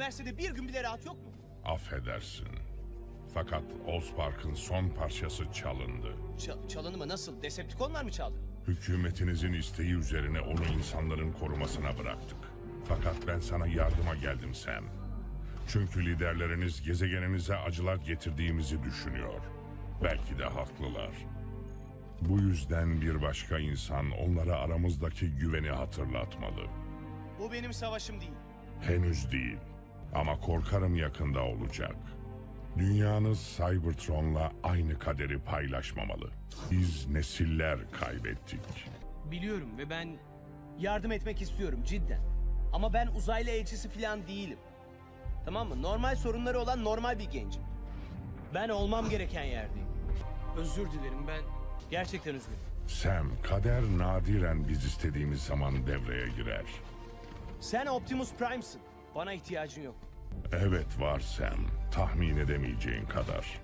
Üniversitede bir gün bile rahat yok mu? Affedersin. Fakat Allspark'ın son parçası çalındı. Ç- çalındı mı nasıl? Decepticonlar mı çaldı? Hükümetinizin isteği üzerine onu insanların korumasına bıraktık. Fakat ben sana yardıma geldim Sam. Çünkü liderleriniz gezegeninize acılar getirdiğimizi düşünüyor. Belki de haklılar. Bu yüzden bir başka insan onlara aramızdaki güveni hatırlatmalı. Bu benim savaşım değil. Henüz değil. Ama korkarım yakında olacak. Dünyanız Cybertron'la aynı kaderi paylaşmamalı. Biz nesiller kaybettik. Biliyorum ve ben yardım etmek istiyorum cidden. Ama ben uzaylı elçisi falan değilim. Tamam mı? Normal sorunları olan normal bir gencim. Ben olmam gereken yerdeyim. Özür dilerim ben. Gerçekten üzgünüm. Sam, kader nadiren biz istediğimiz zaman devreye girer. Sen Optimus Prime'sın. Bana ihtiyacın yok. Evet var Sam, tahmin edemeyeceğin kadar.